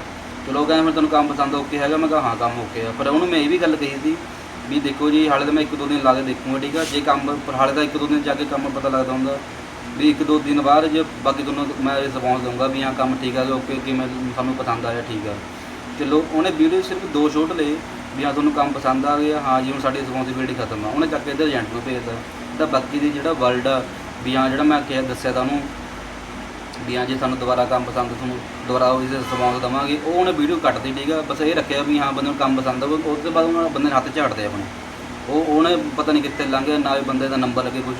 ਚਲੋ ਉਹ ਕਹਿੰਦਾ ਮੈਂ ਤੁਹਾਨੂੰ ਕੰਮ ਪਸੰਦ ਓਕੇ ਹੈਗਾ, ਮੈਂ ਕਿਹਾ ਹਾਂ ਕੰਮ ਓਕੇ ਆ। ਪਰ ਉਹਨੂੰ ਮੈਂ ਇਹ ਵੀ ਗੱਲ ਕਹੀ ਸੀ ਵੀ ਦੇਖੋ ਜੀ, ਹਾਲੇ ਤਾਂ ਮੈਂ ਇੱਕ ਦੋ ਦਿਨ ਲਾ ਕੇ ਦੇਖੂੰਗਾ, ਠੀਕ ਆ? ਜੇ ਕੰਮ, ਪਰ ਹਾਲੇ ਤਾਂ ਇੱਕ ਦੋ ਦਿਨ ਜਾ ਕੇ ਕੰਮ ਪਤਾ ਲੱਗਦਾ ਹੁੰਦਾ। ਵੀ ਇੱਕ ਦੋ ਦਿਨ ਬਾਅਦ ਜੇ ਬਾਕੀ ਤੁਹਾਨੂੰ ਮੈਂ ਰਿਸਪੌਂਸ ਦਊਂਗਾ ਵੀ ਹਾਂ ਕੰਮ ਠੀਕ ਆ ਓਕੇ ਕਿ ਮੈਂ ਤੁਹਾਨੂੰ ਪਸੰਦ ਆਇਆ ਠੀਕ ਆ। ਚਲੋ ਉਹਨੇ ਵੀਡੀਓ ਸਿਰਫ ਦੋ ਸ਼ੋਟ ਲਏ, ਵੀ ਹਾਂ ਤੁਹਾਨੂੰ ਕੰਮ ਪਸੰਦ ਆ ਗਿਆ ਹਾਂ ਜੀ ਹੁਣ ਸਾਡੀ ਰਿਸਪੌਂਸਿਬਿਲਿਟੀ ਖਤਮ ਆ। ਉਹਨੇ ਚੱਕ ਕੇ ਇਹਦੇ ਏਜੰਟ ਨੂੰ ਭੇਜਦਾ ਤਾਂ ਬਾਕੀ ਦੀ ਜਿਹੜਾ ਵਰਲਡ ਆ, ਵੀ ਹਾਂ ਜਿਹੜਾ ਮੈਂ ਕਿਹਾ ਦੱਸਿਆ ਤਾਂ ਉਹਨੂੰ, ਵੀ ਹਾਂ ਜੇ ਸਾਨੂੰ ਦੁਬਾਰਾ ਕੰਮ ਪਸੰਦ ਤੁਹਾਨੂੰ ਦੁਬਾਰਾ ਉਹ ਇਸ ਰਿਸਪੌਂਸ ਦਵਾਂਗੇ। ਉਹ ਉਹਨੇ ਵੀਡੀਓ ਕੱਟਦੀ ਠੀਕ ਆ। ਬਸ ਇਹ ਰੱਖਿਆ ਵੀ ਹਾਂ ਬੰਦੇ ਨੂੰ ਕੰਮ ਪਸੰਦ ਆ, ਉਹ ਉਸ ਤੋਂ ਬਾਅਦ ਉਹਨਾਂ ਬੰਦੇ ਨੇ ਹੱਥ ਝਾੜਦੇ ਆਪਣੇ। ਉਹ ਉਹਨੇ ਪਤਾ ਨਹੀਂ ਕਿੱਥੇ ਲੰਘ ਗਿਆ, ਨਾ ਇਹ ਬੰਦੇ ਦਾ ਨੰਬਰ ਲੱਗੇ ਕੁਝ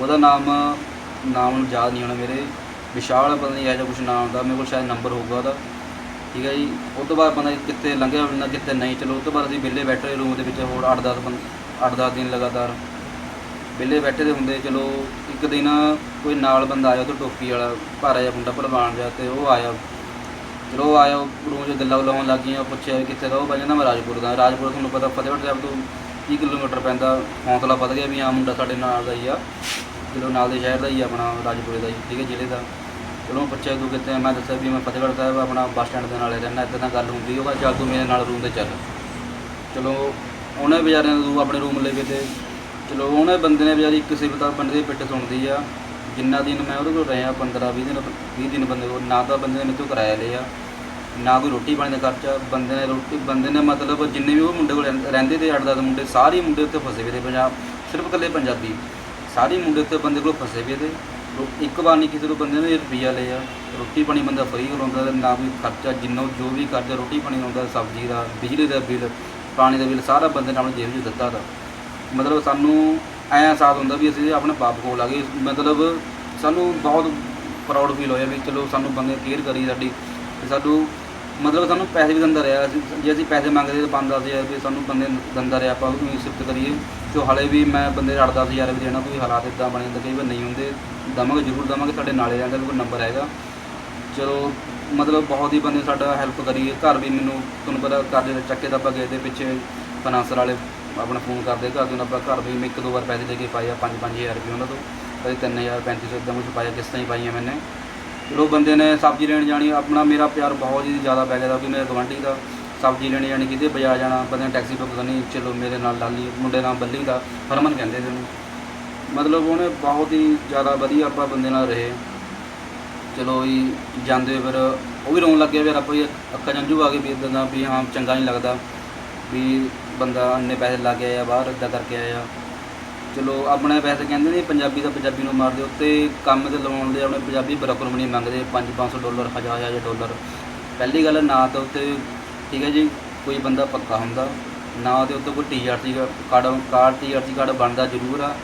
ਉਹਦਾ ਨਾਮ ਨਾਮ ਨੂੰ ਯਾਦ ਨਹੀਂ ਆਉਣਾ ਮੇਰੇ। ਵਿਸ਼ਾਲ ਪਤਾ ਨਹੀਂ ਇਹੋ ਜਿਹਾ ਕੁਝ ਨਾਮ ਦਾ, ਮੇਰੇ ਕੋਲ ਸ਼ਾਇਦ ਨੰਬਰ ਹੋਊਗਾ ਉਹਦਾ। ਠੀਕ ਹੈ ਜੀ? ਉਸ ਤੋਂ ਬਾਅਦ ਪਤਾ ਬੰਦਾ ਕਿੱਥੇ ਲੰਘਿਆ ਨਾ ਕਿੱਥੇ ਨਹੀਂ। ਚਲੋ ਉਸ ਤੋਂ ਬਾਅਦ ਅਸੀਂ ਵਿਹਲੇ ਬੈਠੇ ਰੂਮ ਦੇ ਵਿੱਚ, ਹੋਰ 8-10 ਬੰਦ 8-10 ਦਿਨ ਲਗਾਤਾਰ। ਵਿਹਲੇ ਬੈਠੇ ਦੇ ਹੁੰਦੇ, ਚਲੋ, ਇੱਕ ਦਿਨ ਕੋਈ ਨਾਲ ਬੰਦਾ ਆਇਆ ਉਹ ਟੋਪੀ ਵਾਲਾ, ਭਾਰਾ ਜਿਹਾ ਮੁੰਡਾ ਭਲਵਾਨ ਜਿਹਾ, ਤੇ ਉਹ ਆਇਆ। ਚਲੋ, ਉਹ ਆਇਆ ਰੂਮ 'ਚ ਗੱਲਾਂ ਲਾਉਣ ਲੱਗ ਗਈਆਂ, ਪੁੱਛਿਆ ਕਿੱਥੇ ਦਾ, ਉਹ ਕਹਿੰਦਾ ਮੈਂ ਰਾਜਪੁਰ ਦਾ। ਰਾਜਪੁਰ ਤੁਹਾਨੂੰ ਪਤਾ ਫਤਿਹਗੜ੍ਹ ਸਾਹਿਬ ਤੋਂ 30 ਕਿਲੋਮੀਟਰ ਪੈਂਦਾ, ਹੌਂਸਲਾ ਵੱਧ ਗਿਆ ਵੀ ਆ ਮੁੰਡਾ ਸਾਡੇ ਨਾਲ ਦਾ ਹੀ ਆ। ਚਲੋ ਨਾਲ ਦੇ ਸ਼ਹਿਰ ਦਾ ਹੀ ਆ ਆਪਣਾ, ਰਾਜਪੁਰੇ ਦਾ ਹੀ, ਠੀਕ ਹੈ, ਜ਼ਿਲ੍ਹੇ ਦਾ। ਚਲੋ ਮੈਂ ਪੁੱਛਿਆ ਤੂੰ ਕਿੱਥੇ ਮੈਂ ਦੱਸਿਆ ਵੀ ਮੈਂ ਫਤਿਹਗੜ੍ਹ ਸਾਹਿਬ ਆਪਣਾ ਬੱਸ ਸਟੈਂਡ ਦੇ ਨਾਲੇ ਰਹਿਣਾ ਇੱਦਾਂ ਦਾ ਗੱਲ ਹੁੰਦੀ ਉਹ ਕਹਿੰਦਾ ਚੱਲ ਤੂੰ ਮੇਰੇ ਨਾਲ ਰੂਮ ਤੇ ਚੱਲ। ਚਲੋ, ਉਹਨੇ ਵਿਚਾਰਿਆਂ ਨੂੰ ਤੂੰ ਆਪਣੇ ਰੂਮ ਲੈ ਕੇ ਤੇ ਚਲੋ, ਉਹਨੇ ਬੰਦੇ ਨੇ ਵਿਚਾਰੀ ਇੱਕ ਵੀ ਬੰਦੇ ਦੀ ਪਿੱਟ ਸੁਣਦੀ ਆ, ਜਿੰਨਾ ਦਿਨ ਮੈਂ ਉਹਦੇ ਕੋਲ ਰਿਹਾ 15 20 ਦਿਨ 20 ਦਿਨ ਬੰਦੇ ਕੋਲ, ਨਾ ਤਾਂ ਬੰਦੇ ਨੇ ਮੇਰੇ ਤੋਂ ਕਿਰਾਇਆ ਲਿਆ, ਨਾ ਕੋਈ ਰੋਟੀ ਪਾਣੀ ਦਾ ਖਰਚਾ, ਬੰਦੇ ਨੇ ਰੋਟੀ, ਬੰਦੇ ਨੇ ਮਤਲਬ ਜਿੰਨੇ ਵੀ ਉਹ ਮੁੰਡੇ ਕੋਲ ਰਹਿੰਦੇ- ਰਹਿੰਦੇ ਤੇ 8-10 ਮੁੰਡੇ, ਸਾਰੇ ਮੁੰਡੇ ਉੱਤੇ ਫਸੇ ਹੋਏ ਤੇ ਪੰਜਾਬ, ਸਿਰਫ ਇਕੱਲੇ ਪੰਜਾਬੀ। ਸਾਰੇ ਮੁੰਡੇ ਉੱਤੇ ਬੰਦੇ ਕੋਲ ਫਸੇ ਹੋਏ ਤੇ ਰੋ- ਇੱਕ ਵਾਰ ਨਹੀਂ ਕਿਸੇ ਤੋਂ ਬੰਦੇ ਨੇ ਰੁਪਈਆ ਲਿਆ। ਰੋਟੀ ਪਾਣੀ ਬੰਦਾ ਫਰੀ ਕਰਾਉਂਦਾ ਤੇ ਨਾ ਕੋਈ ਖਰਚਾ, ਜਿੰਨਾ ਜੋ ਵੀ ਖਰਚਾ ਰੋਟੀ ਪਾਣੀ ਆਉਂਦਾ, ਸਬਜ਼ੀ ਦਾ, ਬਿਜਲੀ ਦਾ ਬਿੱਲ, ਪਾਣੀ ਦਾ ਬਿੱਲ, ਸਾਰਾ ਬੰਦੇ ਨੇ ਆਪਣੀ ਜੇਬ 'ਚ ਦਿੱਤਾ ਦਾ ਮਤਲਬ ਸਾਨੂੰ ਐਂ ਅਹਿਸਾਸ ਹੁੰਦਾ ਵੀ ਅਸੀਂ ਆਪਣੇ ਬਾਪ ਕੋਲ ਆ ਗਏ। ਮਤਲਬ ਸਾਨੂੰ ਬਹੁਤ ਪ੍ਰਾਊਡ ਫੀਲ ਹੋਇਆ ਵੀ ਚਲੋ ਸਾਨੂੰ ਬੰਦੇ ਕੇਅਰ ਕਰੀ ਸਾਡੀ। ਤੇ ਸਾਨੂੰ ਮਤਲਬ ਸਾਨੂੰ ਪੈਸੇ ਵੀ ਦਿੰਦਾ ਰਿਹਾ। ਅਸੀਂ ਜੇ ਅਸੀਂ ਪੈਸੇ ਮੰਗਦੇ ਤਾਂ 5-10000 ਰੁਪਏ ਸਾਨੂੰ ਬੰਦੇ ਦਿੰਦਾ ਰਿਹਾ। ਆਪਾਂ ਉਹਨੂੰ ਸਿਫਤ ਕਰੀਏ। ਤੇ ਹਾਲੇ ਵੀ ਮੈਂ ਬੰਦੇ 8-10000 ਵੀ ਦੇਣਾ ਕੋਈ ਹਾਲਾਤ ਇਦਾਂ ਬਣੇ ਹੁੰਦੇ, ਕਈ ਵਾਰ ਨਹੀਂ ਹੁੰਦੇ, ਦਵਾਂਗੇ, ਜ਼ਰੂਰ ਦਵਾਂਗੇ, ਸਾਡੇ ਨਾਲੇ ਰਹਿੰਦਾ, ਕੋਈ ਨੰਬਰ ਹੈਗਾ। ਚਲੋ, ਮਤਲਬ ਬਹੁਤ ਹੀ ਬੰਦੇ ਸਾਡਾ ਹੈਲਪ ਕਰੀਏ। ਘਰ ਵੀ ਮੈਨੂੰ, ਤੁਹਾਨੂੰ ਪਤਾ ਕਰਜ਼ੇ ਦੇ ਚੱਕੇ ਦਾ ਆਪਾਂ ਗਏ ਦੇ ਪਿੱਛੇ ਫਾਈਨਾਂਸਰ ਵਾਲੇ ਆਪਣਾ ਫੋਨ ਕਰਦੇ, ਘਰ ਦੇ ਆਪਾਂ ਘਰ ਵੀ ਮੈਂ ਇੱਕ ਦੋ ਵਾਰ ਪੈਸੇ ਦੇ ਕੇ ਪਾਏ ਆ 5-5000 ਰੁਪਏ ਉਹਨਾਂ ਤੋਂ, ਕਦੇ 3000 3500 ਇਦਾਂ ਕੁਝ ਪਾਇਆ ਕਿਸ਼ਤਾਂ ਹੀ ਪਾਈਆਂ ਮੈਨੇ। ਚਲੋ, ਬੰਦੇ ਨੇ ਸਬਜ਼ੀ ਲੈਣ ਜਾਣੀ, ਆਪਣਾ ਮੇਰਾ ਪਿਆਰ ਬਹੁਤ ਹੀ ਜ਼ਿਆਦਾ ਪੈ ਗਿਆ ਦਾ ਕਿ ਮੇਰੇ ਗਵਾਂਢੀ ਦਾ ਸਬਜ਼ੀ ਲੈਣੀ ਜਾਣੀ ਕਿਤੇ ਬਾਜ਼ਾਰ ਜਾਣਾ, ਪਤਾ ਟੈਕਸੀ ਬੁੱਕ ਕਰਨੀ, ਚਲੋ ਮੇਰੇ ਨਾਲ ਲਾਲੀ, ਮੁੰਡੇ ਨਾਲ ਬੱਲੀ ਦਾ, ਹਰਮਨ ਕਹਿੰਦੇ ਸੀ ਉਹਨੂੰ। ਮਤਲਬ ਉਹਨੇ ਬਹੁਤ ਹੀ ਜ਼ਿਆਦਾ ਵਧੀਆ ਆਪਾਂ ਬੰਦੇ ਨਾਲ ਰਹੇ। ਚਲੋ ਵੀ ਜਾਂਦੇ ਫਿਰ ਉਹ ਵੀ ਰੋਣ ਲੱਗ ਲੱਗਿਆ, ਫਿਰ ਆਪਾਂ ਵੀ ਅੱਖਾਂ ਜੰਜੂ ਆ ਗਏ ਵੀ ਇਦਾਂ ਦਾ ਵੀ ਹਾਂ ਚੰਗਾ ਨਹੀਂ ਲੱਗਦਾ। ਵੀ ਬੰਦਾ ਇੰਨੇ ਪੈਸੇ ਲਾ ਕੇ ਆਇਆ, ਬਾਹਰ ਇਦਾਂ ਕਰਕੇ ਆਇਆ। ਚਲੋ ਆਪਣੇ ਪੈਸੇ ਕਹਿੰਦੇ ਨੇ, ਪੰਜਾਬੀ ਦਾ ਪੰਜਾਬੀ ਨੂੰ ਮਾਰਦੇ ਉੱਤੇ ਕੰਮ ਤੇ ਲਵਾਉਣ ਦੇ ਆਪਣੇ ਪੰਜਾਬੀ ਬਰੋਕਰ ਵੀ ਨਹੀਂ ਮੰਗਦੇ 5-500 ਡਾਲਰ 1000 ਡਾਲਰ। ਪਹਿਲੀ ਗੱਲ ਨਾ ਤਾਂ ਉੱਤੇ ਠੀਕ ਹੈ ਜੀ, ਕੋਈ ਬੰਦਾ ਪੱਕਾ ਹੁੰਦਾ, ਨਾ ਉਹਦੇ ਉੱਤੇ ਕੋਈ TRC card card TRC card ਬਣਦਾ ਜ਼ਰੂਰ ਆ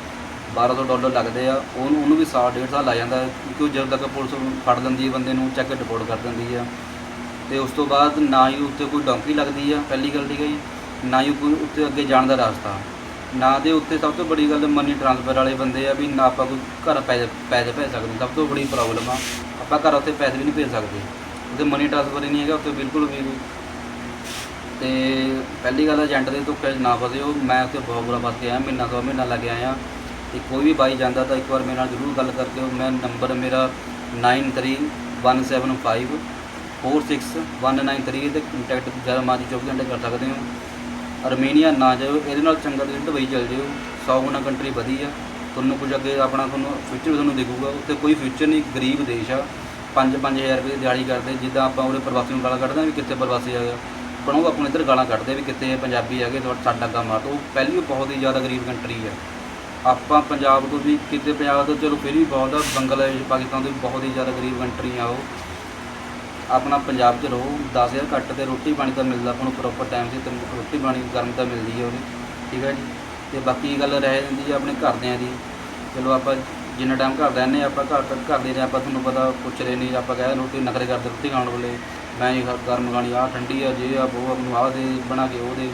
1200 ਡਾਲਰ ਲੱਗਦੇ ਆ, ਉਹਨੂੰ ਉਹਨੂੰ ਵੀ ਸਾਲ, ਡੇਢ ਸਾਲ ਲੱਗ ਜਾਂਦਾ, ਕਿਉਂਕਿ ਉਹ ਜਦੋਂ ਤੱਕ ਪੁਲਿਸ ਫੜ ਲੈਂਦੀ ਹੈ ਬੰਦੇ ਨੂੰ ਚੈੱਕ ਕੇ ਰਿਪੋਰਟ ਕਰ ਦਿੰਦੀ ਆ। ਤੇ ਉਸ ਤੋਂ ਬਾਅਦ ਨਾ ਹੀ ਉੱਤੇ ਕੋਈ ਡੌਂਕੀ ਲੱਗਦੀ ਆ, ਪਹਿਲੀ ਗੱਲ ਠੀਕ ਹੈ ਜੀ, ਨਾ ਹੀ ਕੋਈ ਉੱਤੇ ਅੱਗੇ ਜਾਣ ਦਾ ਰਸਤਾ। ਨਾ ਦੇ ਉੱਤੇ ਸਭ ਤੋਂ ਬੜੀ ਗੱਲ ਮਨੀ ਟ੍ਰਾਂਸਫਰ ਵਾਲੇ ਬੰਦੇ ਆ ਵੀ ਨਾ ਆਪਾਂ ਕੋਈ ਘਰ ਪੈਸੇ ਪੈਸੇ ਭੇਜ ਸਕਦੇ ਸਭ ਤੋਂ ਬੜੀ ਪ੍ਰੋਬਲਮ ਆ, ਆਪਾਂ ਘਰ ਉੱਤੇ ਪੈਸੇ ਵੀ ਨਹੀਂ ਭੇਜ ਸਕਦੇ। ਉੱਤੇ ਮਨੀ ਟ੍ਰਾਂਸਫਰ ਹੀ ਨਹੀਂ ਹੈਗਾ, ਉੱਤੇ ਬਿਲਕੁਲ ਵੀ ਤੇ ਪਹਿਲੀ ਗੱਲ ਏਜੰਟ ਦੇ ਧੋਖੇ 'ਚ ਨਾ ਫਸਿਓ, ਮੈਂ ਉੱਥੇ ਬਹੁਤ ਬੁਰਾ ਫਸ ਗਿਆ ਮਹੀਨਾ ਤੋਂ ਮਹੀਨਾ ਲੱਗ ਆਇਆ। ਤੇ ਕੋਈ ਵੀ ਬਾਈ ਜਾਂਦਾ ਤਾਂ ਇੱਕ ਵਾਰ ਮੇਰੇ ਨਾਲ ਜ਼ਰੂਰ ਗੱਲ ਕਰਕੇ ਆਓ। ਮੈਂ ਨੰਬਰ ਮੇਰਾ 9317546193 ਤੇ ਕੰਟੈਕਟ ਜਰਾ ਮਾਜੀ 24 ਘੰਟੇ ਕਰ ਸਕਦੇ ਹੋ। ਅਰਮੀਨੀਆ ਨਾ ਜਾਓ ਇਹਦੇ ਨਾਲ ਚੰਗਾ ਤੁਸੀਂ ਦੁਬਈ ਚਲ ਜਿਓ 100 ਗੁਣਾ ਕੰਟਰੀ ਵਧੀਆ। ਤੁਹਾਨੂੰ ਕੁਝ ਅੱਗੇ ਆਪਣਾ ਤੁਹਾਨੂੰ ਫਿਊਚਰ ਵੀ ਤੁਹਾਨੂੰ ਦਿਖੂਗਾ। ਉੱਥੇ ਕੋਈ ਫਿਊਚਰ ਨਹੀਂ, ਗਰੀਬ ਦੇਸ਼ ਆ। 5-5000 ਰੁਪਏ ਦਿਹਾੜੀ ਕਰਦੇ। ਜਿੱਦਾਂ ਆਪਾਂ ਉਹਦੇ ਪ੍ਰਵਾਸੀ ਨੂੰ ਗਾਲਾਂ ਕੱਢਦੇ ਹਾਂ ਵੀ ਕਿੱਥੇ ਪ੍ਰਵਾਸੀ ਆ ਗਿਆ। ਪਰ ਉਹ ਆਪਣੇ ਇੱਧਰ ਗਾਲਾਂ ਕੱਢਦੇ ਵੀ ਕਿੱਥੇ ਪੰਜਾਬੀ ਹੈਗੇ ਤੁਹਾਡਾ ਸਾਡਾ ਕੰਮ ਆ ਤਾਂ ਉਹ ਪਹਿਲੀ ਉਹ ਬਹੁਤ ਹੀ ਜ਼ਿਆਦਾ ਗਰੀਬ ਕੰਟਰੀ ਆ। ਆਪਾਂ ਪੰਜਾਬ ਤੋਂ ਵੀ ਕਿਤੇ ਪੰਜਾਬ ਤੋਂ ਚਲੋ ਫਿਰ ਵੀ ਬਹੁਤ ਆ ਬੰਗਲਾਦੇਸ਼ ਪਾਕਿਸਤਾਨ ਤੋਂ ਵੀ ਬਹੁਤ ਹੀ ਜ਼ਿਆਦਾ ਗਰੀਬ ਕੰਟਰੀ ਆ ਉਹ। ਆਪਣਾ ਪੰਜਾਬ 'ਚ ਰਹੋ 10000 ਘੱਟ ਤੇ ਰੋਟੀ ਪਾਣੀ ਤਾਂ ਮਿਲਦਾ ਆਪਾਂ ਨੂੰ ਪ੍ਰੋਪਰ ਟਾਈਮ ਤੇ ਰੋਟੀ ਪਾਣੀ ਗਰਮ ਤਾਂ ਮਿਲਦੀ ਹੈ ਉਹਦੀ ਠੀਕ ਹੈ ਜੀ। ਤੇ ਬਾਕੀ ਗੱਲ ਰਹਿ ਜਾਂਦੀ ਹੈ ਆਪਣੇ ਘਰਦਿਆਂ ਦੀ। ਚਲੋ ਆਪਾਂ ਜਿੰਨਾ ਟਾਈਮ ਘਰ ਰਹਿੰਦੇ ਹਾਂ, ਆਪਾਂ ਘਰ ਘਰ ਦੇ ਨੇ ਆਪਾਂ ਤੁਹਾਨੂੰ ਪਤਾ ਪੁੱਛ ਰਹੇ ਨਹੀਂ ਆਪਾਂ ਕਹਿੰਦੇ ਰੋਟੀ ਨਖਰੇ ਕਰਦੇ ਰੋਟੀ ਖਾਣ ਵੇਲੇ। ਮੈਂ ਇਹ ਗਰਮ ਖਾਣੀ ਆ ਠੰਡੀ ਆ, ਜੇ ਆ ਉਹ ਆਪ ਨੂੰ ਆਹ ਦੇ ਬਣਾ ਕੇ, ਉਹ ਦੇ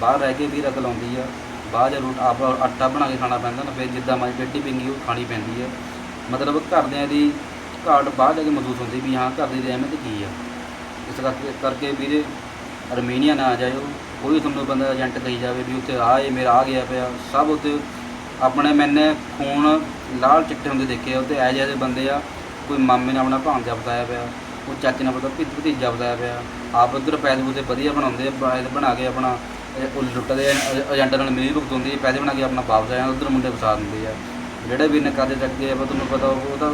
ਬਾਹਰ ਰਹਿ ਕੇ ਵੀ ਰਕ ਲਾਉਂਦੀ ਆ। ਬਾਅਦ ਜਦੋਂ ਆਪ ਆਟਾ ਬਣਾ ਕੇ ਖਾਣਾ ਪੈਂਦਾ ਨਾ, ਫਿਰ ਜਿੱਦਾਂ ਮਾਈ ਪੇਟੀ ਪਿੰਗੀ, ਉਹ ਖਾਣੀ ਪੈਂਦੀ ਆ। ਮਤਲਬ ਘਰਦਿਆਂ ਦੀ ਘਾਟ ਬਾਹਰ ਜਾ ਕੇ ਮਹਿਸੂਸ ਹੁੰਦੀ ਵੀ ਹਾਂ, ਘਰ ਦੀ ਅਹਿਮੀਅਤ ਕੀ ਆ। ਇਸ ਕਰਕੇ ਕਰਕੇ ਵੀਰੇ, ਅਰਮੀਨੀਆ ਨਾ ਜਾਇਓ। ਕੋਈ ਤੁਹਾਨੂੰ ਬੰਦਾ ਏਜੰਟ ਕਹੀ ਜਾਵੇ ਵੀ ਉੱਥੇ ਆ ਇਹ ਮੇਰਾ ਆ ਗਿਆ ਪਿਆ। ਸਭ ਉੱਤੇ ਆਪਣੇ ਮੈਨੇ ਖੂਨ ਲਾਲ ਚਿੱਟੇ ਹੁੰਦੇ ਦੇਖੇ ਆ ਉੱਤੇ ਐ ਜਿਹੇ ਬੰਦੇ ਆ, ਕੋਈ ਮਾਮੇ ਨੇ ਆਪਣਾ ਭਾਂਜਾ ਬਤਾਇਆ ਪਿਆ। ਉਹ ਚਾਚੇ ਨਾਲ ਪਤਾ ਭਿੱਤ ਭਤੀਜਾ ਬਤਾਇਆ ਪਿਆ। ਆਪ ਉੱਧਰ ਪੈਸੇ ਪੂਸੇ ਵਧੀਆ ਬਣਾਉਂਦੇ ਆ, ਪੈਸੇ ਬਣਾ ਕੇ ਆਪਣਾ ਇਹ ਉਹ ਲੁੱਟਦੇ ਆ ਏਜੰਟਾਂ ਨਾਲ ਮਿਲੀ ਭੁਗਤ ਹੁੰਦੀ ਹੈ ਪੈਸੇ ਬਣਾ ਕੇ ਆਪਣਾ ਵਾਪਸ ਆ ਜਾਂਦੇ, ਉੱਧਰ ਮੁੰਡੇ ਫਸਾ ਦਿੰਦੇ ਆ। ਜਿਹੜੇ ਵੀ ਨੇ ਕਰਜ਼ੇ ਚੱਕੇ ਆ ਵਾ ਤੁਹਾਨੂੰ ਪਤਾ ਉਹ ਤਾਂ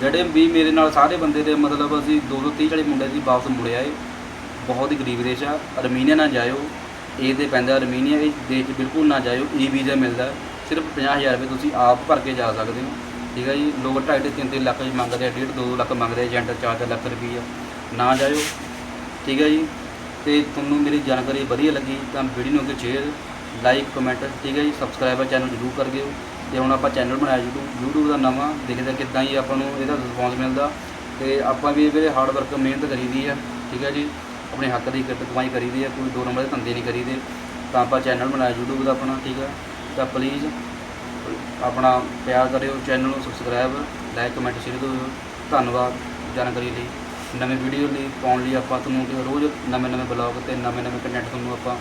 ਜਿਹੜੇ ਵੀ ਮੇਰੇ ਨਾਲ ਸਾਰੇ ਬੰਦੇ ਦੇ ਮਤਲਬ ਅਸੀਂ 230 40 ਮੁੰਡੇ ਸੀ, ਵਾਪਸ ਮੁੜੇ ਆਏ। ਬਹੁਤ ਹੀ ਗਰੀਬ ਦੇਸ਼ ਆ, ਅਰਮੀਨੀਆ ਨਾ ਜਾਇਓ। ਇਹ ਤੇ ਪੈਂਦਾ ਅਰਮੀਨੀਆ, ਇਹ ਦੇਸ਼ 'ਚ ਬਿਲਕੁਲ ਨਾ ਜਾਇਓ, ਈ ਵੀਜ਼ਾ ਮਿਲਦਾ। ਹੈ। ਸਿਰਫ 50000 ਰੁਪਏ ਤੁਸੀਂ ਆਪ ਭਰ ਕੇ ਜਾ ਸਕਦੇ ਹੋ। ਠੀਕ ਹੈ ਜੀ, ਲੋਕ ਢਾਈ ਢਾਈ, ਤਿੰਨ ਤਿੰਨ ਲੱਖ ਚ ਮੰਗਦੇ ਆ, ਡੇਢ ਦੋ ਦੋ ਲੱਖ ਮੰਗਦੇ ਆ, ਏਜੰਟ 4 ਲੱਖ ਰੁਪਈਆ। ਨਾ ਜਾਇਓ। ਠੀਕ ਹੈ ਜੀ, ਤੇ ਤੁਹਾਨੂੰ ਮੇਰੀ ਜਾਣਕਾਰੀ ਵਧੀਆ ਲੱਗੀ ਤਾਂ ਵੀਡੀਓ ਨੂੰ ਅੱਗੇ ਸ਼ੇਅਰ ਲਾਈਕ ਕਮੈਂਟ ਠੀਕ ਹੈ ਜੀ ਸਬਸਕ੍ਰਾਈਬ ਚੈਨਲ ਜ਼ਰੂਰ ਕਰ ਦਿਓ। ਤੇ ਹੁਣ ਆਪਾਂ ਚੈਨਲ ਬਣਾਇਆ YouTube YouTube ਦਾ ਨਵਾਂ, ਦੇਖਦੇ ਹਾਂ ਕਿੱਦਾਂ ਹੀ ਆਪਾਂ ਨੂੰ ਇਹਦਾ ਰਿਸਪੌਂਸ ਮਿਲਦਾ। ਤੇ ਆਪਾਂ ਵੀ ਇਹਦੇ ਹਾਰਡ ਵਰਕ ਮਿਹਨਤ ਕਰੀਦੀ ਆ, ਠੀਕ ਹੈ ਜੀ, ਆਪਣੇ ਹੱਕ ਦੀ ਕਿਰਤ ਕਮਾਈ ਕਰੀਦੀ ਆ, ਕੋਈ ਦੋ ਨੰਬਰ ਦੇ ਧੰਦੇ ਨਹੀਂ ਕਰੀਦੇ। ਤਾਂ ਆਪਾਂ ਚੈਨਲ ਬਣਾਇਆ YouTube ਦਾ ਆਪਣਾ, ਠੀਕ ਹੈ ਤਾਂ ਪਲੀਜ਼ ਆਪਣਾ ਪਿਆਰ ਕਰਿਓ ਚੈਨਲ ਨੂੰ ਸਬਸਕ੍ਰਾਈਬ ਲਾਈਕ ਕਮੈਂਟ ਸ਼ੇਅਰ ਦਿਓ ਧੰਨਵਾਦ ਜਾਣਕਾਰੀ ਲਈ। ਨਵੇਂ ਵੀਡੀਓ ਲਈ ਪਾਉਣ ਲਈ ਆਪਾਂ ਤੁਹਾਨੂੰ ਰੋਜ਼ ਨਵੇਂ ਨਵੇਂ ਬਲੌਗ ਤੇ ਨਵੇਂ ਨਵੇਂ ਕੰਟੈਂਟ ਤੁਹਾਨੂੰ ਆਪਾਂ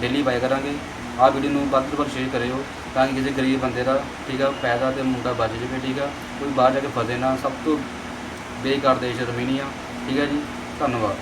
ਡੇਲੀ ਪਾਇਆ ਕਰਾਂਗੇ। ਆਹ ਵੀਡੀਓ ਨੂੰ ਵੱਧ ਤੋਂ ਵੱਧ ਸ਼ੇਅਰ ਕਰਿਓ ਤਾਂ ਕਿ ਕਿਸੇ ਗਰੀਬ ਬੰਦੇ ਦਾ ਠੀਕ ਆ, ਫਾਇਦਾ ਤੇ ਮੁੰਡਾ ਬਚ ਜਾਵੇ, ਠੀਕ ਆ। ਕੋਈ ਬਾਹਰ ਜਾ ਕੇ ਫਸੇ ਨਾ, ਸਭ ਤੋਂ ਬੇਕਾਰ ਦੇਸ਼ ਰਮੀਨੀਆ, ਠੀਕ ਹੈ ਜੀ। ਧੰਨਵਾਦ।